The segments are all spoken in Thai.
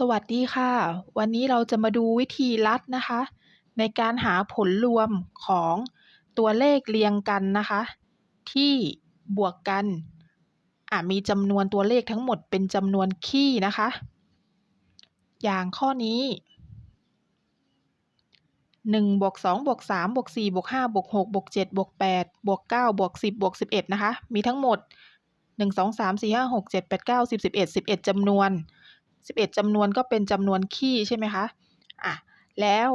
สวัสดีค่ะ วันนี้เราจะมาดูวิธีลัดนะคะ ในการหาผลรวมของตัวเลขเรียงกันนะคะ ที่บวกกันมีจำนวนตัวเลขทั้งหมดเป็นจำนวนคี่นะคะ อย่างข้อนี้1บวก2บวก3บวก4บวก5บวก6บวก7บวก8บวก9บวก10บวก11 นะคะ มีทั้งหมด 1 2 3 4 5 6 7 8 9 10 11 11จำนวน สิบเอ็ดจำนวนก็เป็นจำนวนคี่ใช่ไหมคะอะแล้ว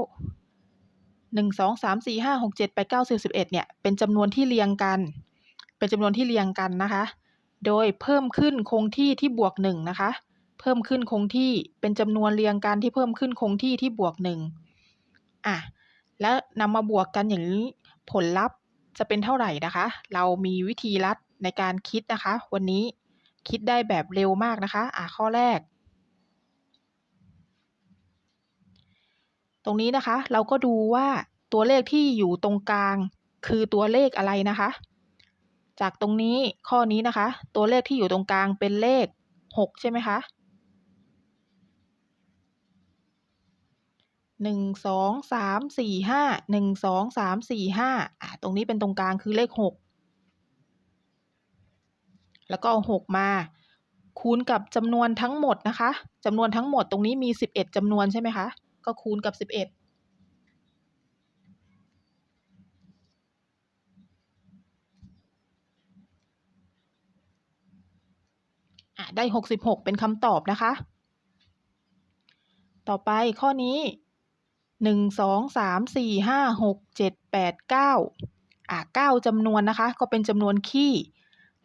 หนึ่งสองสามสี่ห้าหกเจ็ดแปดเก้าสิบสิบเอ็ดเนี่ยเป็นจำนวนที่เรียงกัน เป็นจำนวนที่เรียงกันนะคะ โดยเพิ่มขึ้นคงที่ที่บวกหนึ่งนะคะ เพิ่มขึ้นคงที่เป็นจำนวนเรียงกันที่เพิ่มขึ้นคงที่ที่บวกหนึ่งอะแล้วนำมาบวกกันอย่างนี้ผลลัพธ์จะเป็นเท่าไหร่นะคะ เรามีวิธีลัดในการคิดนะคะ วันนี้คิดได้แบบเร็วมากนะคะ อะข้อแรก ตรงนี้นะคะ เราก็ดูว่าตัวเลขที่อยู่ตรงกลาง คือตัวเลขอะไรนะคะ จากตรงนี้ข้อนี้นะคะ ตัวเลขที่อยู่ตรงกลางเป็นเลขหกใช่ไหมคะหนึ่งสองสามสี่ห้าหนึ่งสองสามสี่ห้าอ่าตรงนี้เป็นตรงกลางคือเลขหกแล้วก็เอาหกมา คูณกับจำนวนทั้งหมดนะคะจำนวนทั้งหมดตรงนี้มีสิบเอ็ดจำนวนใช่ไหมคะ ก็คูณกับสิบเอ็ดได้หกสิบหกเป็นคำตอบนะคะ ต่อไปข้อนี้หนึ่งสองสามสี่ห้าหกเจ็ดแปดเก้าอะเก้าจำนวนนะคะ ก็เป็นจำนวนคี่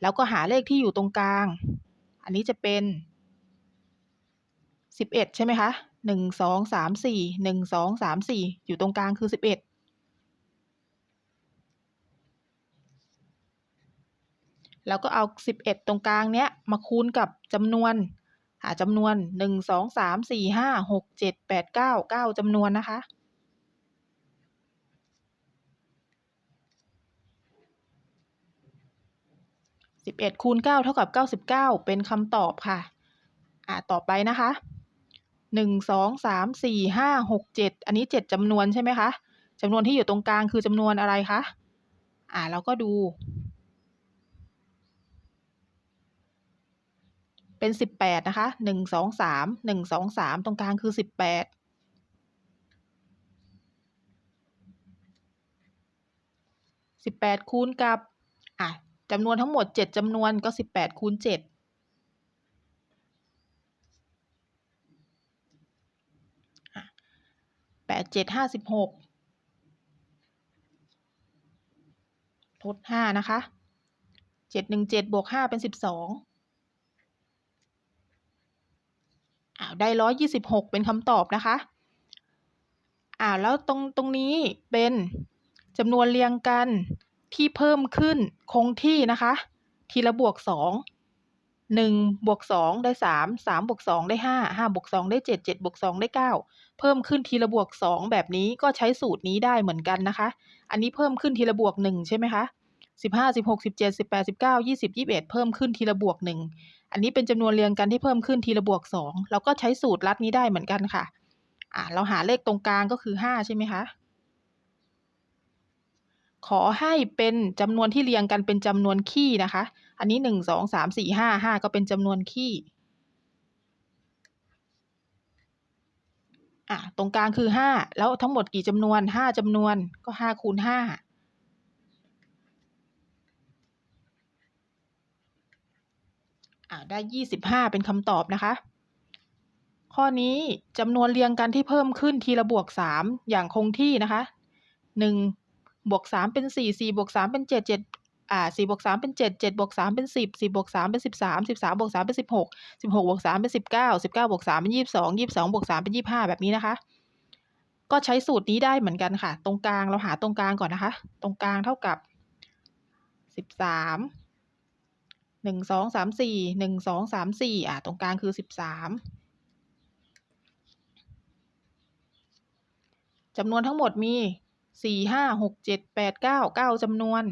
แล้วก็หาเลขที่อยู่ตรงกลาง อันนี้จะเป็นสิบเอ็ดใช่ไหมคะ หนึ่งสองสามสี่หนึ่งสองสามสี่อยู่ตรงกลางคือสิบเอ็ดแล้วก็เอาสิบเอ็ดตรงกลางเนี้ยมาคูณกับจำนวนหาจำนวนหนึ่งสองสามสี่ห้าหกเจ็ดแปดเก้าเก้าจำนวนนะคะสิบเอ็ดคูณเก้าเท่ากับเก้าสิบเก้าเป็นคำตอบค่ะ อ่าต่อไปนะคะ หนึ่งสองสามสี่ห้าหกเจ็ดอันนี้เจ็ดจำนวนใช่ไหมคะจำนวนที่อยู่ตรงกลางคือจำนวนอะไรคะอ่าเราก็ดู เป็นสิบแปดนะคะหนึ่งสองสามหนึ่งสองสามตรงกลางคือสิบแปดสิบแปดคูณกับอะจำนวนทั้งหมดเจ็ดจำนวนก็สิบแปดคูณเจ็ดแป ดเจ็ดห้าสิบหกทดห้านะคะเจ็ดหนึ่งเจ็ดบวกห้าเป็นสิบสองอ้าวได้ร้อยยี่สิบหกเป็นคำตอบนะคะอ้าวแล้วตรงตรงนี้เป็นจำนวนเรียงกันที่เพิ่มขึ้นคงที่นะคะ ทีละบวกสอง หนึ่งบวกสองได้สามสามบวกสองได้ห้าห้าบวกสองได้เจ็ดเจ็ดบวกสองได้เก้าเพิ่มขึ้นทีละบวกสองแบบนี้ก็ใช้สูตรนี้ได้เหมือนกันนะคะ อันนี้เพิ่มขึ้นทีละบวกหนึ่งใช่ไหมคะสิบห้าสิบหกสิบเจ็ดสิบแปดสิบเก้ายี่สิบยี่สิบเอ็ดเพิ่มขึ้นทีละบวกหนึ่งอันนี้เป็นจำนวนเรียงกันที่เพิ่มขึ้นทีละบวกสองเราก็ใช้สูตรลัดนี้ได้เหมือนกันค่ะอ่าเราหาเลขตรงกลางก็คือห้าใช่ไหมคะขอให้เป็นจำนวนที่เรียงกันเป็นจำนวนคี่นะคะ อันนี้หนึ่งสองสามสี่ห้าห้าก็เป็นจำนวนคี่อะตรงกลางคือห้าแล้วทั้งหมดกี่จำนวนห้าจำนวนก็ห้าคูณห้าอะได้ยี่สิบห้าเป็นคำตอบนะคะ ข้อนี้จำนวนเรียงกันที่เพิ่มขึ้นทีละบวกสามอย่างคงที่นะคะหนึ่งบวกสามเป็นสี่สี่บวกสามเป็นเจ็ดเจ็ด อ่าสี่บวกสามเป็นเจ็ดเจ็ดบวกสามเป็นสิบสิบบวกสามเป็นสิบสามสิบสามบวกสามเป็นสิบหกสิบหกบวกสามเป็นสิบเก้าสิบเก้าบวกสามเป็นยี่สิบสองยี่สิบสองบวกสามเป็นยี่สิบห้าแบบนี้นะคะ ก็ใช้สูตรนี้ได้เหมือนกันค่ะ ตรงกลางเราหาตรงกลางก่อนนะคะ ตรงกลางเท่ากับสิบสามหนึ่งสองสามสี่หนึ่งสองสามสี่อ่าตรงกลางคือสิบสามจำนวนทั้งหมดมีสี่ห้าหกเจ็ดแปดเก้าเก้าจำนวน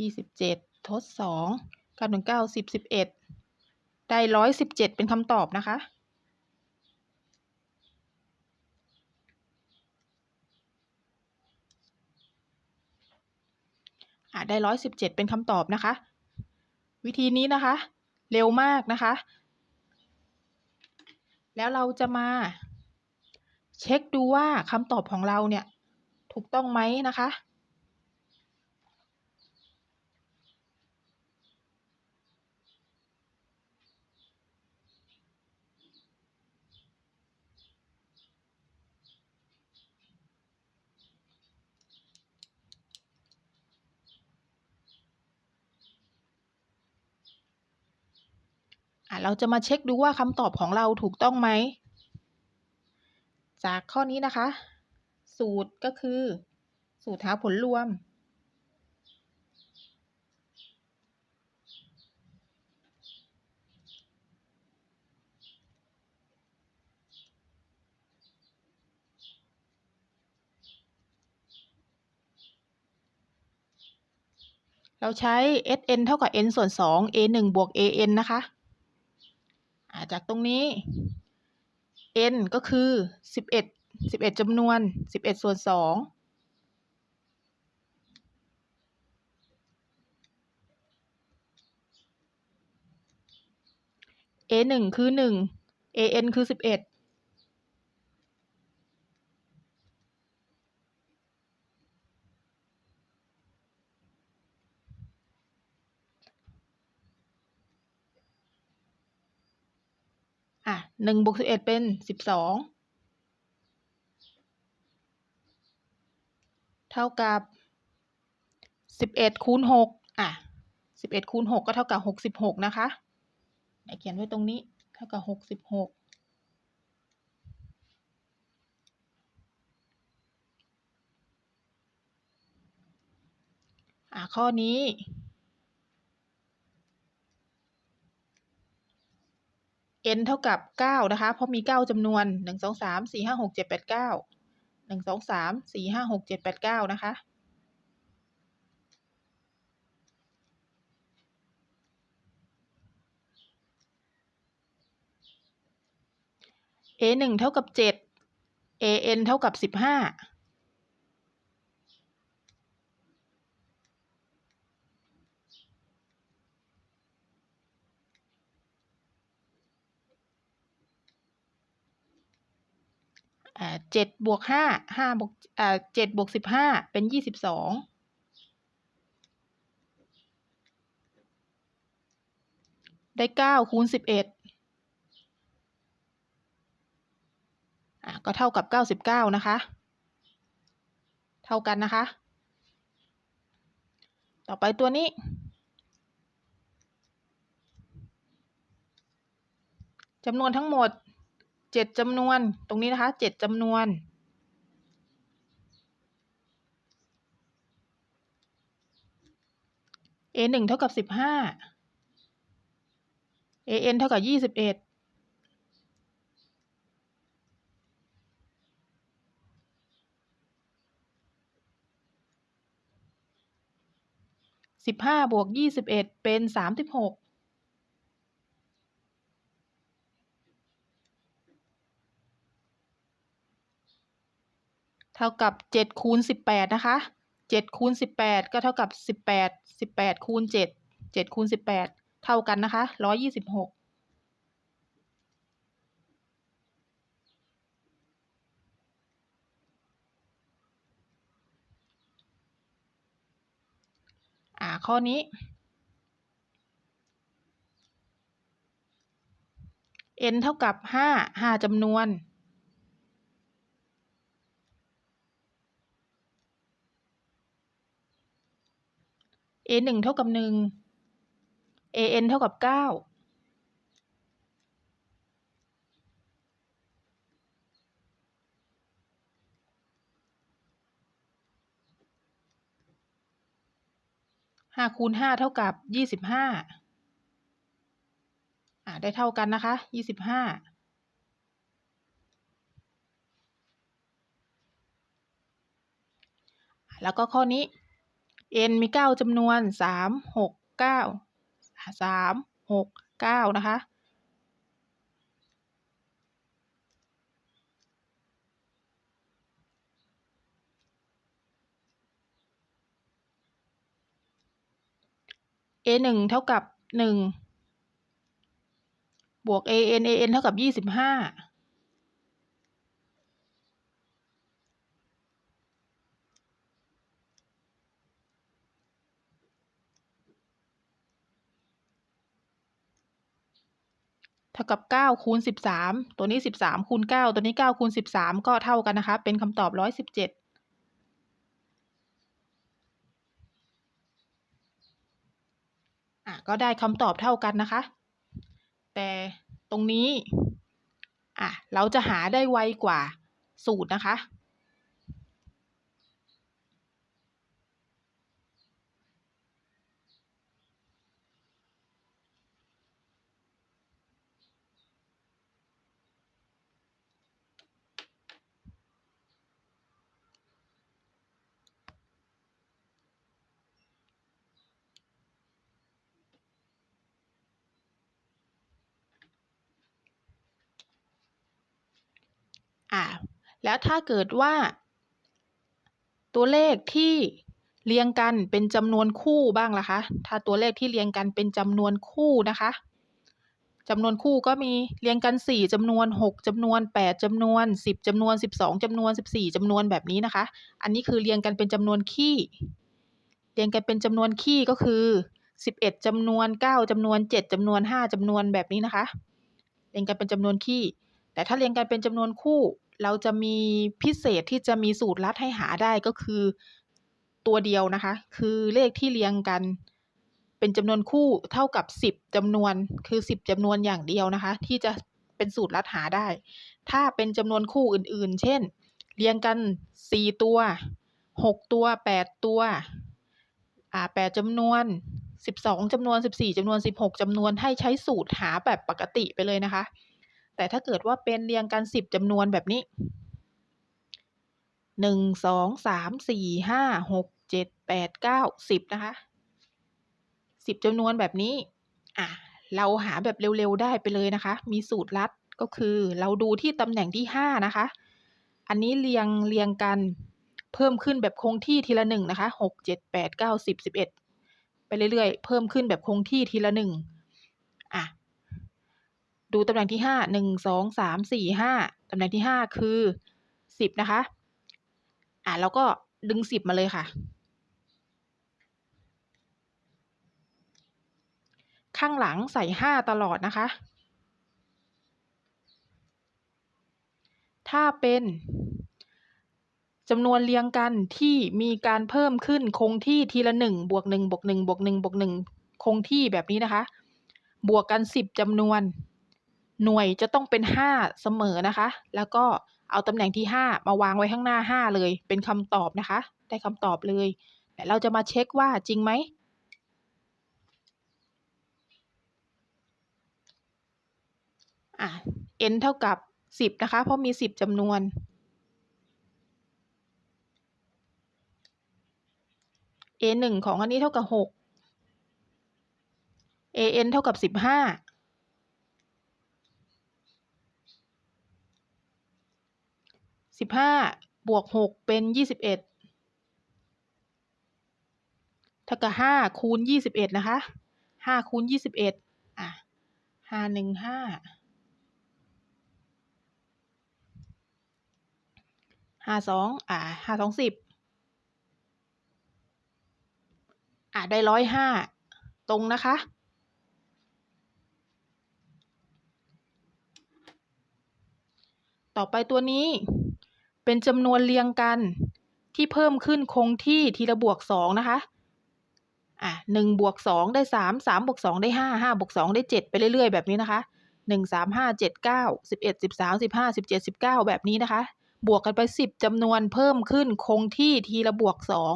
ยี่สิบเจ็ดทดสองเก้าหนึ่งเก้าสิบสิบเอ็ดได้ร้อยสิบเจ็ดเป็นคำตอบนะคะอ่าได้ร้อยสิบเจ็ดเป็นคำตอบนะคะ วิธีนี้นะคะ เร็วมากนะคะ แล้วเราจะมา เช็คดูว่าคำตอบของเราเนี่ย ถูกต้องไหมนะคะ เราจะมาเช็คดูว่าคำตอบของเราถูกต้องไหม จากข้อนี้นะคะ สูตรก็คือ สูตรหาผลรวม เราใช้ Sn เท่ากับ n ส่วน 2 a 1บวก an นะคะ จากตรงนี้ n ก็คือสิบเอ็ดสิบเอ็ดจำนวนสิบเอ็ดส่วนส2เอหนึ่งคือหนึ่ง an คือสิบเอ็ด หนึ่งบวกสิบเอ็ดเป็นสิบสองเท่ากับสิบเอ็ดคูณหกอะสิบเอ็ดคูณหกก็เท่ากับหกสิบหกนะคะไหนเขียนไว้ตรงนี้เท่ากับหกสิบหกอะข้อนี้ n เท่ากับ 9 นะคะ เพราะมี 9 จำนวน 1 2 3 4 5 6 7 8 9 1 2 3 4 5 6 7 8 9 นะคะ a งเท่ากับเ7 a n เท่ากับสิบห้า เจ็ดบวกห้าห้าบวกเจ็ดบวกสิบห้าเป็นยี่สิบสองได้เก้าคูณสิบเอ็ดก็เท่ากับเก้าสิบเก้านะคะ เท่ากันนะคะ ต่อไปตัวนี้จำนวนทั้งหมด เจ็ดจำนวน ตรงนี้นะคะเจ็ดจำนวน a หนึ่งเท่ากับสิบห้า an เท่ากับยี่สิบเอ็ด สิบห้าบวกยี่สิบเอ็ดเป็นสามสิบหก ท่ากับเจ็ดคูณสิบแปดนะคะเจ็ดคูณสิบแปดก็เท่ากับสิบแปดสิบแปดคูณเจ็ดเจ็ดคูณสิบแปดเท่ากันนะคะร้อยยี่สิบหกอ่า ข้อนี้ n เท่ากับห้าห้าจำนวน a หนึ่งเท่ากับหนึ่ง an เท่ากับเก้า ห้าคูณห้าเท่ากับยี่สิบห้าอ่าได้เท่ากันนะคะยี่สิบห้าแล้วก็ข้อนี้ n มีเก้าจำนวนสามหกเก้าสามหกเก้านะคะ a งเท่ากับหนึ่งบวก a n a n เท่ากับยี่สิบห้า ท่ากับเก้าคูณสิบสามตัวนี้สิบสามคูณเก้าตัวนี้เก้าคูณสิบสามก็เท่ากันนะคะ เป็นคำตอบร้อยสิบเจ็ดอะก็ได้คำตอบเท่ากันนะคะ แต่ตรงนี้อะเราจะหาได้ไวกว่าสูตรนะคะ อ่าแล้วถ้าเกิดว่า ตัวเลขที่เรียงกันเป็นจำนวนคู่บ้างล่ะคะ ถ้าตัวเลขที่เรียงกันเป็นจำนวนคู่นะคะจำนวนคู่ก็มีเรียงกันสี่จำนวนหกจำนวนแปดจำนวนสิบจำนวนสิบสองจำนวนสิบสี่จำนวนแบบนี้นะคะ อันนี้คือเรียงกันเป็นจำนวนคี่ เรียงกันเป็นจำนวนคี่ก็คือสิบเอ็ดจำนวนเก้าจำนวนเจ็ดจำนวนห้าจำนวนแบบนี้นะคะ เรียงกันเป็นจำนวนคี่ แต่ถ้าเรียงกันเป็นจำนวนคู่ เราจะมีพิเศษที่จะมีสูตรลัดให้หาได้ก็คือ ตัวเดียวนะคะ คือเลขที่เรียงกัน เป็นจำนวนคู่เท่ากับสิบจำนวน คือสิบจำนวนอย่างเดียวนะคะ ที่จะเป็นสูตรลัดหาได้ ถ้าเป็นจำนวนคู่อื่นๆ เช่น เรียงกันสี่ตัวหกตัวแปดตัวอ่าแปดจำนวนสิบสองจำนวนสิบสี่จำนวนสิบหกจำนวนให้ใช้สูตรหาแบบปกติไปเลยนะคะ แต่ถ้าเกิดว่าเป็นเรียงกันสิบจำนวนแบบนี้หนึ่งสองสามสี่ห้าหกเจ็ดแปดเก้าสิบนะคะสิบจำนวนแบบนี้อะเราหาแบบเร็วๆได้ไปเลยนะคะ มีสูตรลัดก็คือเราดูที่ตำแหน่งที่ห้านะคะ อันนี้เรียงเรียงกันเพิ่มขึ้นแบบคงที่ทีละหนึ่งนะคะหกเจ็ดแปดเก้าสิบสิบเอ็ดไปเรื่อยๆ เพิ่มขึ้นแบบคงที่ทีละหนึ่ง ดูตำแหน่งที่ห้าหนึ่งสองสามสี่ห้าตำแหน่งที่ห้าคือสิบนะคะ อะแล้วก็ดึงสิบมาเลยค่ะ ข้างหลังใส่ห้าตลอดนะคะ ถ้าเป็นจำนวนเรียงกันที่มีการเพิ่มขึ้นคงที่ทีละหนึ่งบวกหนึ่งบวกหนึ่งบวกหนึ่งบวกหนึ่งคงที่แบบนี้นะคะ บวกกันสิบจำนวน หน่วยจะต้องเป็นห้าเสมอนะคะ แล้วก็เอาตำแหน่งที่ห้ามาวางไว้ข้างหน้าห้าเลย เป็นคำตอบนะคะ ได้คำตอบเลยแต่เราจะมาเช็คว่าจริงไหมอะ n เท่ากับ 10 นะคะ เพราะมี 10จำนวน a 1ของอันนี้เท่ากับ 6 a n เท่ากับ 15 สิบห้าบวกหกเป็นยี่สิบเอ็ดเท่ากับห้าคูณยี่สิบเอ็ดนะคะห้าคูณยี่สิบเอ็ดอะห้าหนึ่งห้าห้าสองอ่าห้าสองสิบอ่าได้ร้อยห้าตรงนะคะ ต่อไปตัวนี้ เป็นจำนวนเรียงกันที่เพิ่มขึ้นคงที่ทีละบวกสองนะคะ อะหนึ่งบวกสองได้สามสามบวกสองได้ห้าห้าบวกสองได้เจ็ดไปเรื่อยๆ แบบนี้นะคะหนึ่งสามห้าเจ็ดเก้าสิบเอ็ดสิบสามสิบห้าสิบเจ็ดสิบเก้าแบบนี้นะคะ บวกกันไปสิบจำนวนเพิ่มขึ้นคงที่ทีละบวกสอง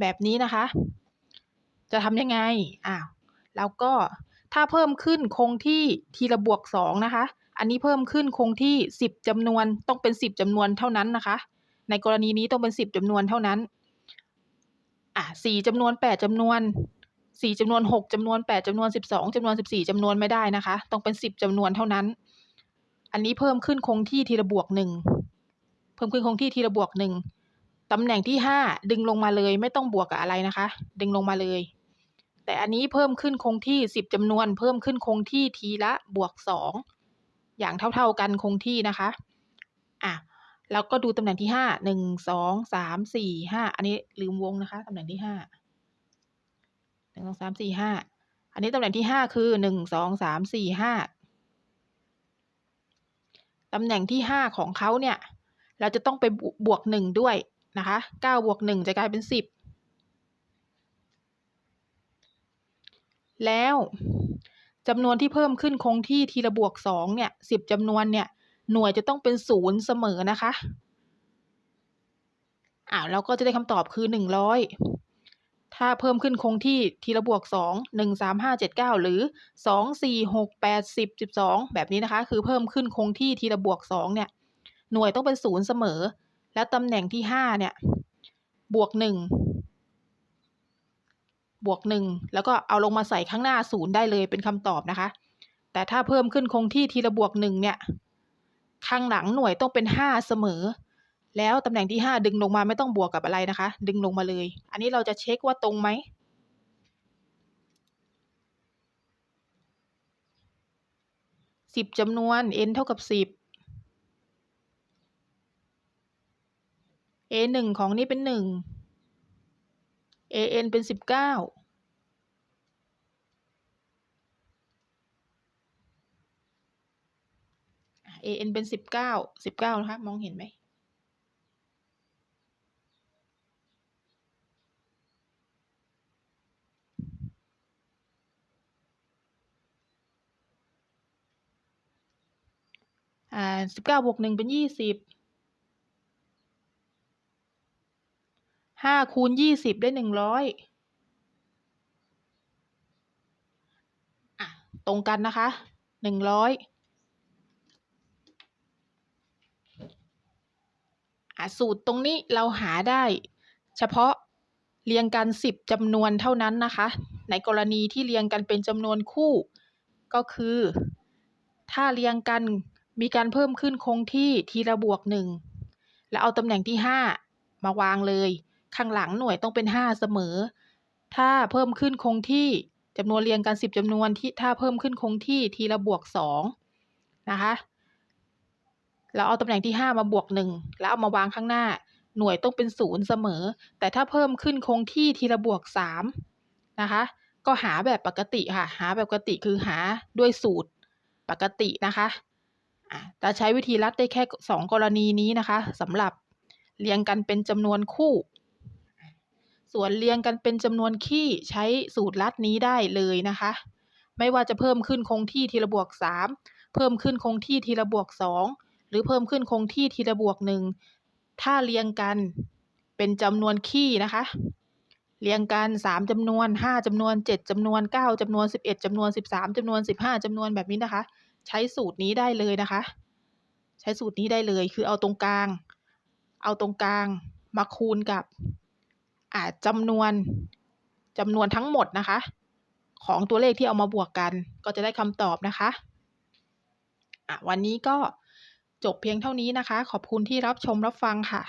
แบบนี้นะคะ จะทำยังไงอ้าวแล้วก็ถ้าเพิ่มขึ้นคงที่ทีละบวกสองนะคะ อันนี้เพิ่มขึ้นคงที่สิบจำนวนต้องเป็นสิบจำนวนเท่านั้นนะคะ ในกรณีนี้ต้องเป็นสิบจำนวนเท่านั้นอะสี่จำนวนแปดจำนวนสี่จำนวนหกจำนวนแปดจำนวนสิบสองจำนวนสิบสี่จำนวนไม่ได้นะคะ ต้องเป็นสิบจำนวนเท่านั้น อันนี้เพิ่มขึ้นคงที่ทีละบวกหนึ่งเพิ่มขึ้นคงที่ทีละบวกหนึ่งตำแหน่งที่ห้าดึงลงมาเลยไม่ต้องบวกกับอะไรนะคะ ดึงลงมาเลย แต่อันนี้เพิ่มขึ้นคงที่สิบจำนวน เพิ่มขึ้นคงที่ทีละบวกส อย่างเท่าๆกันคงที่นะคะอะแล้วก็ดูตำแหน่งที่ห้าหนึ่งสองสามสี่ห้าอันนี้ลืมวงนะคะตำแหน่งที่ห้าหนึ่งสองสามสี่ห้าอันนี้ตำแหน่งที่ห้าคือหนึ่งสองสามสี่ห้าตำแหน่งที่ห้าของเขาเนี่ย เราจะต้องไปบวกหนึ่งด้วยนะคะเก้าบวกหนึ่งจะกลายเป็นสิบแล้ว จำนวนที่เพิ่มขึ้นคงที่ทีละบวกสองเนี่ยสิบจำนวนเนี่ยหน่วยจะต้องเป็นศูนย์เสมอนะคะอ้าวเราก็จะได้คำตอบคือหนึ่งร้อยถ้าเพิ่มขึ้นคงที่ทีละบวกสองหนึ่งสามห้าเจ็ดเก้าหรือสองสี่หกแปดสิบสิบสองแบบนี้นะคะ คือเพิ่มขึ้นคงที่ทีละบวกสองเนี่ย หน่วยต้องเป็นศูนย์เสมอ แล้วตำแหน่งที่ห้าเนี่ย บวกหนึ่ง บวกหนึ่งแล้วก็เอาลงมาใส่ข้างหน้าศูนย์ได้เลยเป็นคำตอบนะคะ แต่ถ้าเพิ่มขึ้นคงที่ทีละบวกหนึ่งเนี่ย ข้างหลังหน่วยต้องเป็นห้าเสมอ แล้วตำแหน่งที่ห้าดึงลงมาไม่ต้องบวกกับอะไรนะคะ ดึงลงมาเลย อันนี้เราจะเช็คว่าตรงไหมสิบจำนวน n เท่ากับสิบ a หนึ่งของนี้เป็นหนึ่ง a n เป็นสิบเก้า a n เป็นสิบเก้าสิบเก้านะคะมองเห็นไหมอ่าสิบเก้าบวกหนึ่งเป็นยี่สิบ ห้าคูณยี่สิบได้หนึ่งร้อยอะตรงกันนะคะหนึ่งร้อยอะสูตรตรงนี้เราหาได้ เฉพาะเรียงกันสิบจำนวนเท่านั้นนะคะ ในกรณีที่เรียงกันเป็นจำนวนคู่ ก็คือ ถ้าเรียงกันมีการเพิ่มขึ้นคงที่ทีละบวกหนึ่งแล้วเอาตำแหน่งที่ห้ามาวางเลย ข้างหลังหน่วยต้องเป็นห้าเสมอ ถ้าเพิ่มขึ้นคงที่จำนวนเรียงกันสิบจำนวนที่ถ้าเพิ่มขึ้นคงที่ทีละบวกสองนะคะเราเอาตำแหน่งที่ห้ามาบวกหนึ่งแล้วเอามาวางข้างหน้า หน่วยต้องเป็นศูนย์เสมอ แต่ถ้าเพิ่มขึ้นคงที่ทีละบวกสามนะคะ ก็หาแบบปกติค่ะ หาแบบปกติคือหาด้วยสูตรปกตินะคะแต่ใช้วิธีลัดได้แค่สองกรณีนี้นะคะสำหรับเรียงกันเป็นจำนวนคู่ ส่วนเรียงกันเป็นจำนวนคี่ใช้สูตรลัดนี้ได้เลยนะคะ ไม่ว่าจะเพิ่มขึ้นคงที่ทีละบวกสามเพิ่มขึ้นคงที่ทีละบวกสองหรือเพิ่มขึ้นคงที่ทีละบวกหนึ่งถ้าเรียงกันเป็นจำนวนคี่นะคะ เรียงกันสามจำนวนห้าจำนวนเจ็ดจำนวนเก้าจำนวนสิบเอ็ดจำนวนสิบสามจำนวนสิบห้าจำนวนแบบนี้นะคะ ใช้สูตรนี้ได้เลยนะคะ ใช้สูตรนี้ได้เลยคือเอาตรงกลาง เอาตรงกลางมาคูณกับ จำนวนจำนวนทั้งหมดนะคะ ของตัวเลขที่เอามาบวกกัน ก็จะได้คำตอบนะคะอะวันนี้ก็จบเพียงเท่านี้นะคะ ขอบคุณที่รับชมรับฟังค่ะ